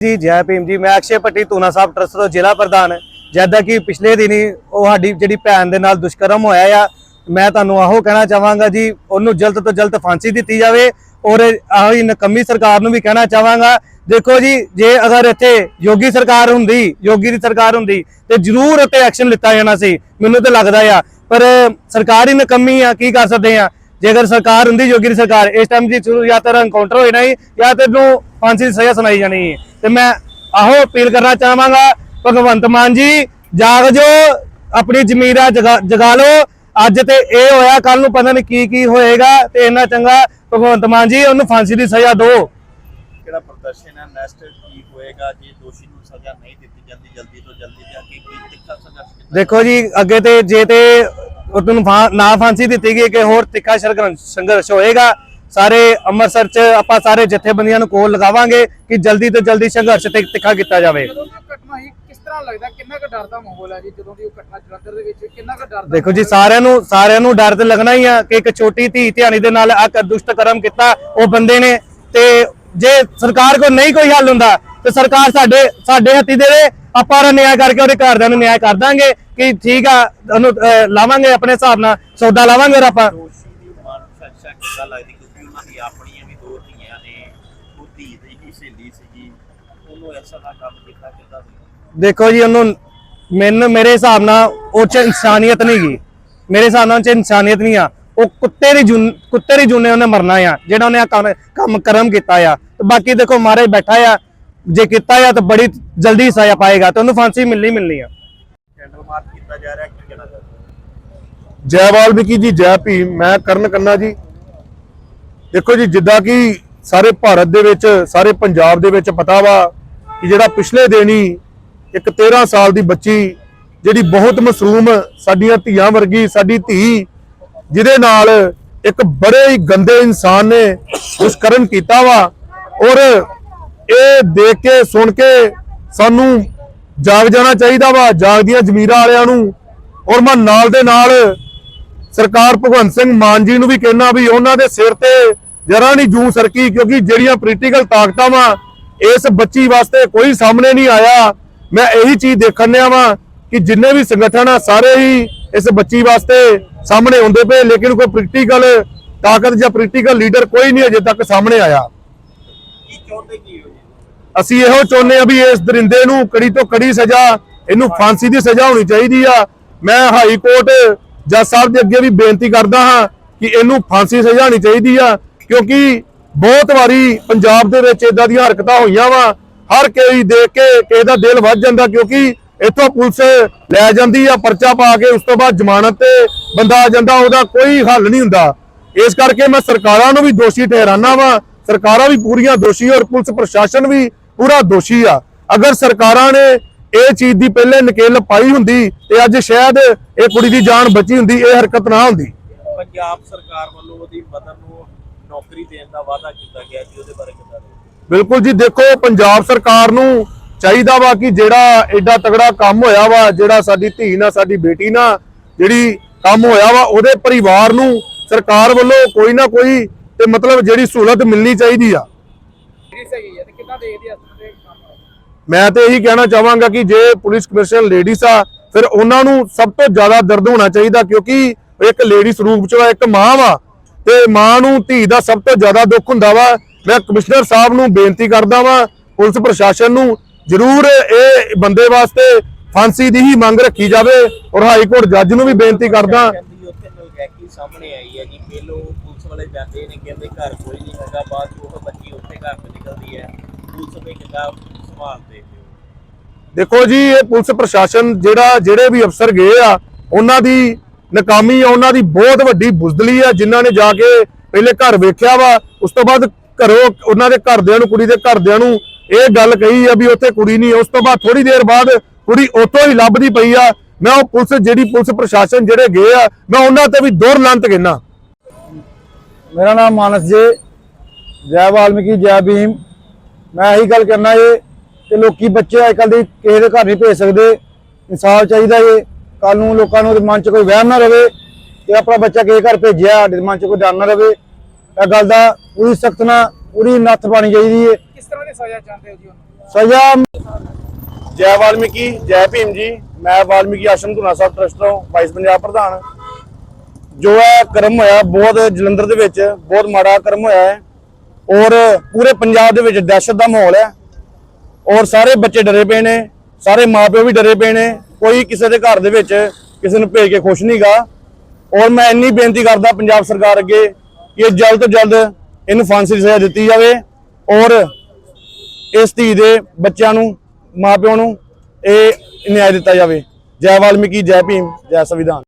ਜੀ, ਜੈ ਭੀਮ ਜੀ, ਮੈਂ ਅਕਸ਼ੇ ਪੱਟੀ ਤੂਨਾ ਸਾਹਿਬ ਟਰਸਟ ਤੋਂ ਜ਼ਿਲ੍ਹਾ ਪ੍ਰਧਾਨ। ਜਿੱਦਾਂ ਕਿ ਪਿਛਲੇ ਦਿਨੀ ਉਹ ਸਾਡੀ ਜਿਹੜੀ ਭੈਣ ਦੇ ਨਾਲ ਦੁਸ਼ਕਰਮ ਹੋਇਆ ਆ, ਮੈਂ ਤੁਹਾਨੂੰ ਆਹੋ ਕਹਿਣਾ ਚਾਹਾਂਗਾ ਜੀ, ਉਹਨੂੰ ਜਲਦ ਤੋਂ ਜਲਦ ਫਾਂਸੀ ਦਿੱਤੀ ਜਾਵੇ ਔਰ ਆਹੀ ਨਕਮੀ ਸਰਕਾਰ ਨੂੰ ਵੀ ਕਹਿਣਾ ਚਾਹਾਂਗਾ। ਦੇਖੋ ਜੀ, ਜੇ ਅਗਰ ਇੱਥੇ ਯੋਗੀ ਸਰਕਾਰ ਹੁੰਦੀ, ਯੋਗੀ ਦੀ ਸਰਕਾਰ ਹੁੰਦੀ, ਤੇ ਜ਼ਰੂਰ ਉੱਤੇ ਐਕਸ਼ਨ ਲਿੱਤਾ ਜਾਣਾ ਸੀ, ਮੈਨੂੰ ਤਾਂ ਲੱਗਦਾ ਆ। ਪਰ ਸਰਕਾਰ ਹੀ ਨਕਮੀ ਆ, ਕੀ ਕਰ ਸਕਦੇ ਆ? ਜੇਕਰ ਸਰਕਾਰ ਹੁੰਦੀ ਯੋਗੀ ਦੀ ਸਰਕਾਰ ਇਸ ਟਾਈਮ ਦੀ ਜਾਂ ਤਾਂ ਐਨਕਾਊਂਟਰ ਹੋਈ ਨਹੀਂ ਜਾਂ ਤੇ ਨੂੰ ਫਾਂਸੀ ਦੀ ਸਜ਼ਾ ਸੁਣਾਈ ਜਾਣੀ ਹੈ। ਤੇ ਮੈਂ ਆਹੋ ਅਪੀਲ ਕਰਨਾ ਚਾਹਾਂਗਾ ਭਗਵੰਤ ਮਾਨ ਜੀ ਜਾਗ ਜੋ ਆਪਣੀ ਜ਼ਮੀਰਾਂ ਜਗਾ ਜਗਾ ਲਓ। ਅੱਜ ਤੇ ਇਹ ਹੋਇਆ ਕੱਲ ਨੂੰ ਪਤਾ ਨਹੀਂ ਕੀ ਕੀ ਹੋਏਗਾ ਤੇ ਇੰਨਾ ਚੰਗਾ ਭਗਵੰਤ ਮਾਨ ਜੀ ਉਹਨੂੰ ਫਾਂਸੀ ਦੀ ਸਜ਼ਾ ਦਿਓ। ਕਿਹੜਾ ਪ੍ਰਦਰਸ਼ਨ ਹੈ? ਨੈਕਸਟ ਕੀ ਹੋਏਗਾ? ਜੇ ਦੋਸ਼ੀ ਨੂੰ ਸਜ਼ਾ ਨਹੀਂ ਦਿੱਤੀ ਜਾਂਦੀ ਜਲਦੀ ਤੋਂ ਜਲਦੀ ਤੇ ਅੱਗੇ ਕੀ ਤਿੱਖਾ ਸੰਘਰਸ਼ ਦੇਖੋ ਜੀ ਅੱਗੇ ਤੇ ਜੇ ਤੇ ਉਹਨੂੰ ਫਾਂ- ਨਾ ਫਾਂਸੀ ਦਿੱਤੀ ਗਈ ਕਿ ਹੋਰ ਤਿੱਖਾ ਸੰਘਰਸ਼ ਹੋਏਗਾ। ਸਾਰੇ ਅੰਮ੍ਰਿਤਸਰ ਚ ਆਪਾਂ ਸਾਰੇ ਜਥੇਬੰਦੀਆਂ ਨੂੰ ਕੋਲ ਲਗਾਵਾਂਗੇ ਕਿ ਜਲਦੀ ਤੋਂ ਜਲਦੀ ਸੰਘਰਸ਼ ਤੇ ਤਿੱਖਾ ਕੀਤਾ ਜਾਵੇ। ਦੇਖੋ ਜੀ? ਸਾਰਿਆਂ ਨੂੰ ਸਾਰਿਆਂ ਨੂੰ ਡਰ ਤੇ ਲੱਗਣਾ ਹੀ ਆ ਕਿ ਇੱਕ ਛੋਟੀ ਧੀ ਧਿਆਣੀ ਦੇ ਨਾਲ ਆ ਦੁਸ਼ਟ ਕਰਮ ਕੀਤਾ ਉਹ ਬੰਦੇ ਨੇ। ਤੇ ਜੇ ਸਰਕਾਰ ਕੋਲ ਨਹੀਂ ਕੋਈ ਹੱਲ ਹੁੰਦਾ ਤੇ ਸਰਕਾਰ ਸਾਡੇ ਸਾਡੇ ਹੱਥੀ ਦੇ ਦੇ ਆਪਾਂ ਉਹਦਾ ਨਿਆਂ ਕਰਕੇ ਉਹਦੇ ਘਰਦਿਆਂ ਨੂੰ ਨਿਆਂ ਕਰ ਦਾਂਗੇ ਕਿ ਠੀਕ ਆ ਉਹਨੂੰ ਅਹ, ਲਾਵਾਂਗੇ ਆਪਣੇ ਹਿਸਾਬ ਨਾਲ ਸੌਦਾ ਲਾਵਾਂਗੇ ਔਰ ਆਪਾਂ। ਦੋਸ਼ੀ ਦੀ ਮਾਨਸਿਕਤਾ ਕਿੱਦਾਂ ਲੱਗਦੀ ਕਿਉਂਕਿ ਉਹਨਾਂ ਦੀ ਆਪਣੀਆਂ ਵੀ ਦੋ ਧੀਆਂ ਨੇ ਉਹ ਧੀ ਦੀ ਹੀ ਸਹੇਲੀ ਸੀਗੀ ਉਹਨੂੰ ਐਸਾ ਦਾ ਕੰਮ ਕੀਤਾ ਕਿੱਦਾਂ ਦੀ ਦੇਖੋ ਜੀ ਉਹਨੂੰ ਮੈਨੂੰ ਮੇਰੇ ਹਿਸਾਬ ਨਾਲ ਉਹ ਚ ਇਨਸਾਨੀਅਤ ਨਹੀਂ ਗਈ ਮੇਰੇ ਹਿਸਾਬ ਨਾਲ ਉਹ ਚ ਇਨਸਾਨੀਅਤ ਨਹੀਂ ਆ। ਉਹ ਕੁੱਤੇ ਦੀ ਜੂਨ ਕੁੱਤੇ ਦੀ ਜੂਨੇ ਉਹਨੇ ਮਰਨਾ ਆ ਜਿਹੜਾ ਉਹਨੇ ਆਹ ਕੰਮ ਕੰਮ ਕਰਮ ਕੀਤਾ ਆ। ਤੇ ਬਾਕੀ ਦੇਖੋ ਮਾਰੇ ਬੈਠਾ ਆ। ਜੇ ਕੀਤਾ ਆ ਤਾਂ ਬੜੀ ਜਲਦੀ ਸਜ਼ਾ ਪਾਏਗਾ ਤੇ ਉਹਨੂੰ ਫਾਂਸੀ ਮਿਲਣੀ ਮਿਲਣੀ ਆ। ਕੈਂਡਲ ਮਾਰਚ ਕੀਤਾ ਜਾ ਰਿਹਾ ਕੀ ਕਹਿਣਾ ਜੈ ਵਾਲਮੀਕੀ ਜੀ ਜੈ ਭੀਮ। ਮੈਂ ਕਰਨ ਕੰਨਾ ਜੀ। ਦੇਖੋ ਜੀ ਜਿੱਦਾਂ ਕਿ ਸਾਰੇ ਭਾਰਤ ਦੇ ਵਿੱਚ ਸਾਰੇ ਪੰਜਾਬ ਦੇ ਵਿੱਚ ਪਤਾ ਵਾ ਕਿ ਜਿਹੜਾ ਪਿਛਲੇ ਦਿਨੀ ਇੱਕ 13 ਸਾਲ ਦੀ ਬੱਚੀ ਜਿਹੜੀ ਬਹੁਤ ਮਾਸੂਮ ਸਾਡੀਆਂ ਧੀਆਂ ਵਰਗੀ ਸਾਡੀ ਧੀ ਜਿਹਦੇ ਨਾਲ ਇੱਕ ਬੜੇ ਹੀ ਗੰਦੇ ਇਨਸਾਨ ਨੇ ਦੁਸ਼ਕਰਮ ਕੀਤਾ ਵਾ ਔਰ ਇਹ ਦੇਖ ਕੇ, ਸੁਣ ਕੇ ਸਾਨੂੰ ਜਾਗ ਜਾਣਾ ਚਾਹੀਦਾ ਵਾ, ਜਾਗਦੀਆਂ ਜ਼ਮੀਰਾਂ ਵਾਲਿਆਂ ਨੂੰ। ਔਰ ਮੈਂ ਨਾਲ ਦੇ ਨਾਲ ਸਰਕਾਰ ਭਗਵੰਤ ਸਿੰਘ ਮਾਨ ਜੀ ਨੂੰ ਵੀ ਕਹਿਣਾ ਵੀ ਉਹਨਾਂ ਦੇ ਸਿਰ ਤੇ ਜਰਾ ਨਹੀਂ ਜੂ ਸਰਕੀ, ਕਿਉਂਕਿ ਜਿਹੜੀਆਂ ਪੋਲੀਟੀਕਲ ਤਾਕਤਾਂ ਵਾ, ਇਸ ਬੱਚੀ ਵਾਸਤੇ ਕੋਈ ਸਾਹਮਣੇ ਨਹੀਂ ਆਇਆ। ਮੈਂ ਇਹੀ ਚੀਜ਼ ਦੇਖਣ ਡਿਆ ਵਾ ਕਿ ਜਿੰਨੇ ਵੀ ਸੰਗਠਨ ਆ, ਸਾਰੇ ਹੀ ਇਸ ਬੱਚੀ ਵਾਸਤੇ ਸਾਹਮਣੇ ਆਉਂਦੇ ਪਏ, ਲੇਕਿਨ ਕੋਈ ਪੋਲੀਟੀਕਲ ਤਾਕਤ ਜਾਂ ਪੋਲੀਟੀਕਲ ਲੀਡਰ ਕੋਈ ਨਹੀਂ ਅਜੇ ਤੱਕ ਸਾਹਮਣੇ ਆਇਆ। ਕੀ ਚਾਹੁੰਦੇ ਕੀ ਹੋ? ਅਸੀਂ ਇਹੋ ਚਾਹੁੰਦੇ ਆ ਵੀ ਇਸ ਦਰਿੰਦੇ ਨੂੰ ਕੜੀ ਤੋਂ ਕੜੀ ਸਜ਼ਾ, ਇਹਨੂੰ ਫਾਂਸੀ ਦੀ ਸਜ਼ਾ ਹੋਣੀ ਚਾਹੀਦੀ ਆ। ਮੈਂ ਹਾਈ ਕੋਰਟ ਜੱਜ ਸਾਹਿਬ ਦੇ ਅੱਗੇ ਵੀ ਬੇਨਤੀ ਕਰਦਾ ਹਾਂ ਕਿ ਇਹਨੂੰ ਫਾਂਸੀ ਸਜ਼ਾ ਹੋਣੀ ਚਾਹੀਦੀ ਆ, ਕਿਉਂਕਿ ਬਹੁਤ ਵਾਰੀ ਪੰਜਾਬ ਦੇ ਵਿੱਚ ਇਦਾਂ ਦੀਆਂ ਹਰਕਤਾਂ ਹੋਈਆਂ ਵਾ। ਹਰ ਕੋਈ ਦੇਖ ਕੇ ਕਿਸੇ ਦਾ ਦਿਲ ਵੱਜ ਜਾਂਦਾ, ਕਿਉਂਕਿ ਇੱਥੋਂ ਪੁਲਿਸ ਲੈ ਜਾਂਦੀ ਆ, ਪਰਚਾ ਪਾ ਕੇ ਉਸ ਤੋਂ ਬਾਅਦ ਜ਼ਮਾਨਤ ਤੇ ਬੰਦਾ ਆ ਜਾਂਦਾ, ਉਹਦਾ ਕੋਈ ਹੱਲ ਨਹੀਂ ਹੁੰਦਾ। ਇਸ ਕਰਕੇ ਮੈਂ ਸਰਕਾਰਾਂ ਨੂੰ ਵੀ ਦੋਸ਼ੀ ਠਹਿਰਾਨਾ ਵਾ। ਸਰਕਾਰਾਂ ਵੀ ਪੂਰੀਆਂ ਦੋਸ਼ੀ ਔਰ ਪੁਲਿਸ ਪ੍ਰਸ਼ਾਸਨ ਵੀ ਪੂਰਾ ਦੋਸ਼ੀ ਆ। ਅਗਰ ਸਰਕਾਰਾਂ ਨੇ ਇਹ ਚੀਜ਼ ਦੀ ਪਹਿਲੇ ਨਕੇਲ ਪਾਈ ਹੁੰਦੀ ਤੇ ਅੱਜ ਸ਼ਾਇਦ ਇਹ ਕੁੜੀ ਦੀ ਜਾਨ ਬਚੀ ਹੁੰਦੀ ਇਹ ਹਰਕਤ ਨਾ ਹੁੰਦੀ। ਪੰਜਾਬ ਸਰਕਾਰ ਵੱਲੋਂ ਉਹਦੀ ਮਦਰ ਨੂੰ ਨੌਕਰੀ ਦੇਣ ਦਾ ਵਾਅਦਾ ਕੀਤਾ ਗਿਆ ਜੀ ਉਹਦੇ ਬਾਰੇ ਕਿੱਦਾਂ ਬਿਲਕੁਲ ਜੀ ਦੇਖੋ ਪੰਜਾਬ ਸਰਕਾਰ ਨੂੰ ਚਾਹੀਦਾ ਵਾ ਕਿ ਜਿਹੜਾ ਐਡਾ ਤਗੜਾ ਕੰਮ ਹੋਇਆ ਵਾ ਜਿਹੜਾ ਸਾਡੀ ਧੀ ਨਾਲ ਸਾਡੀ ਬੇਟੀ ਨਾਲ ਜਿਹੜੀ ਕੰਮ ਹੋਇਆ ਵਾ ਉਹਦੇ ਪਰਿਵਾਰ ਨੂੰ ਸਰਕਾਰ ਵੱਲੋਂ ਕੋਈ ਨਾ ਕੋਈ ਤੇ ਮਤਲਬ ਜਿਹੜੀ ਸਹੂਲਤ ਮਿਲਣੀ ਚਾਹੀਦੀ ਆ। ਜਿਹੜੀ ਸਹੀ ਹੈ ਦੇਖਦੇ ਮੈਂ ਤੇ ਇਹੀ ਕਹਿਣਾ ਚਾਹਾਂਗਾ ਕਿ ਜੇ ਪੁਲਿਸ ਕਮਿਸ਼ਨਰ ਲੇਡੀਜ਼ ਆ ਫਿਰ ਉਹਨਾਂ ਨੂੰ ਸਭ ਤੋਂ ਜ਼ਿਆਦਾ ਦਰਦ ਹੋਣਾ ਚਾਹੀਦਾ ਕਿਉਂਕਿ ਇੱਕ ਲੇਡੀਜ਼ ਰੂਪ ਚ ਇੱਕ ਮਾਂ ਵਾ ਤੇ ਮਾਂ ਨੂੰ ਧੀ ਦਾ ਸਭ ਤੋਂ ਜ਼ਿਆਦਾ ਦੁੱਖ ਹੁੰਦਾ ਵਾ। ਮੈਂ ਕਮਿਸ਼ਨਰ ਸਾਹਿਬ ਨੂੰ ਬੇਨਤੀ ਕਰਦਾ ਵਾਂ ਪੁਲਿਸ ਪ੍ਰਸ਼ਾਸਨ ਨੂੰ ਜ਼ਰੂਰ ਇਹ ਬੰਦੇ ਵਾਸਤੇ ਫਾਂਸੀ ਦੀ ਹੀ ਮੰਗ ਰੱਖੀ ਜਾਵੇ ਔਰ ਹਾਈ ਕੋਰਟ ਜੱਜ ਨੂੰ ਵੀ ਬੇਨਤੀ ਕਰਦਾ। ਕਹਿੰਦੀ ਉੱਥੇ ਨਲਗੈਕੀ ਸਾਹਮਣੇ ਆਈ ਹੈ ਜੀ ਪਹਿਲੋਂ ਪੁਲਿਸ ਵਾਲੇ ਜਾਂਦੇ ਨੇ ਕਹਿੰਦੇ ਘਰ ਕੋਈ ਨਹੀਂ ਹੈਗਾ ਬਾਅਦ 'ਚ ਉਹ ਬੱਚੀ ਉੱਥੇ ਘਰ ਤੋਂ ਨਿਕਲਦੀ ਹੈ। ਪੁਲਿਸ ਦੇਖੋ ਜੀ ਇਹ ਪੁਲਿਸ ਪ੍ਰਸ਼ਾਸਨ ਜਿਹੜਾ ਜਿਹੜੇ ਵੀ ਅਫਸਰ ਗਏ ਆ ਉਹਨਾਂ ਦੀ ਨਾਕਾਮੀ ਆ ਉਹਨਾਂ ਦੀ ਬਹੁਤ ਵੱਡੀ ਬੁਜ਼ਦਲੀ ਆ ਜਿਨ੍ਹਾਂ ਨੇ ਜਾ ਕੇ ਪਹਿਲੇ ਘਰ ਵੇਖਿਆ ਵਾ ਉਸ ਤੋਂ ਬਾਅਦ ਘਰੋਂ ਉਹਨਾਂ ਦੇ ਘਰਦਿਆਂ ਨੂੰ ਕੁੜੀ ਦੇ ਘਰਦਿਆਂ ਨੂੰ ਇਹ ਗੱਲ ਕਹੀ ਆ ਵੀ ਉੱਥੇ ਕੁੜੀ ਨਹੀਂ ਉਸ ਤੋਂ ਬਾਅਦ ਥੋੜੀ ਦੇਰ ਬਾਅਦ ਕੁੜੀ ਉੱਥੋਂ ਹੀ ਲੱਭਦੀ ਪਈ ਆ। ਮੈਂ ਉਹ ਪੁਲਿਸ ਜਿਹੜੀ ਪੁਲਿਸ ਪ੍ਰਸ਼ਾਸਨ ਜਿਹੜੇ ਗਏ ਆ ਮੈਂ ਉਹਨਾਂ ਤੇ ਵੀ ਦੁਰ ਲੰਤ ਕਹਿਣਾ ਮੇਰਾ ਨਾਮ ਮਾਨਸ ਜੀ ਜੈ ਵਾਲਮੀਕੀ ਜੈ ਭੀਮ। ਮੈਂ ਇਹੀ ਗੱਲ ਕਰਨਾ ਏ ਕਿ ਲੋਕੀ ਬੱਚੇ ਅੱਜ ਕੱਲ੍ਹ ਦੇ ਕਿਸੇ ਦੇ ਘਰ ਨਹੀਂ ਭੇਜ ਸਕਦੇ। ਇਨਸਾਫ ਚਾਹੀਦਾ ਏ। ਕੱਲ ਨੂੰ ਲੋਕਾਂ ਨੂੰ ਮਨ 'ਚ ਕੋਈ ਵਹਿਮ ਨਾ ਰਵੇ ਕਿ ਆਪਣਾ ਬੱਚਾ ਕਿਸੇ ਘਰ ਭੇਜਿਆ ਸਾਡੇ ਮਨ 'ਚ ਕੋਈ ਡਰ ਨਾ ਰਵੇ। ਇਹ ਗੱਲ ਦਾ ਪੂਰੀ ਸਖਤ ਨਾਲ ਪੂਰੀ ਨੱਥ ਪਾਣੀ ਚਾਹੀਦੀ ਏ। ਕਿਸ ਤਰ੍ਹਾਂ ਦੀ ਸਜ਼ਾ ਚਾਹੁੰਦੇ ਹੋ ਜੀ ਉਹਨੂੰ? ਸਜ਼ਾ ਜੈ ਵਾਲਮੀਕੀ ਜੈ ਭੀਮ ਜੀ। ਮੈਂ ਵਾਲਮੀਕੀ ਆਸ਼ਰਮ ਧੂਨਾ ਸਾਹਿਬ ਟਰਸਟ ਤੋਂ ਵਾਈਸ ਪੰਜਾਬ ਪ੍ਰਧਾਨ। ਜੋ ਹੈ ਕਰਮ ਹੋਇਆ ਬਹੁਤ ਜਲੰਧਰ ਦੇ ਵਿੱਚ ਬਹੁਤ ਮਾੜਾ ਕਰਮ ਹੋਇਆ ਹੈ। ਔਰ ਪੂਰੇ ਪੰਜਾਬ ਦੇ ਵਿੱਚ ਦਹਿਸ਼ਤ ਦਾ ਮਾਹੌਲ ਹੈ। ਔਰ ਸਾਰੇ ਬੱਚੇ ਡਰੇ ਪਏ ਨੇ, ਸਾਰੇ ਮਾਪਿਓ ਵੀ ਡਰੇ ਪਏ ਨੇ, ਕੋਈ ਕਿਸੇ ਦੇ ਘਰ ਦੇ ਵਿੱਚ ਕਿਸੇ ਨੂੰ ਭੇਜ ਕੇ ਖੁਸ਼ ਨਹੀਂਗਾ ਔਰ ਮੈਂ ਇੰਨੀ ਬੇਨਤੀ ਕਰਦਾ ਪੰਜਾਬ ਸਰਕਾਰ ਅੱਗੇ ਕਿ ਇਹ ਜਲਦ ਤੋਂ ਜਲਦ ਇਹਨੂੰ ਫਾਂਸੀ ਦੀ ਸਜ਼ਾ ਦਿੱਤੀ ਜਾਵੇ ਔਰ ਇਸ ਧੀ ਦੇ ਬੱਚਿਆਂ ਨੂੰ ਮਾਪਿਆਂ ਨੂੰ ਇਹ ਨਿਆਂ ਦਿੱਤਾ ਜਾਵੇ। ਜੈ ਵਾਲਮੀਕੀ, ਜੈ ਭੀਮ, ਜੈ ਸੰਵਿਧਾਨ।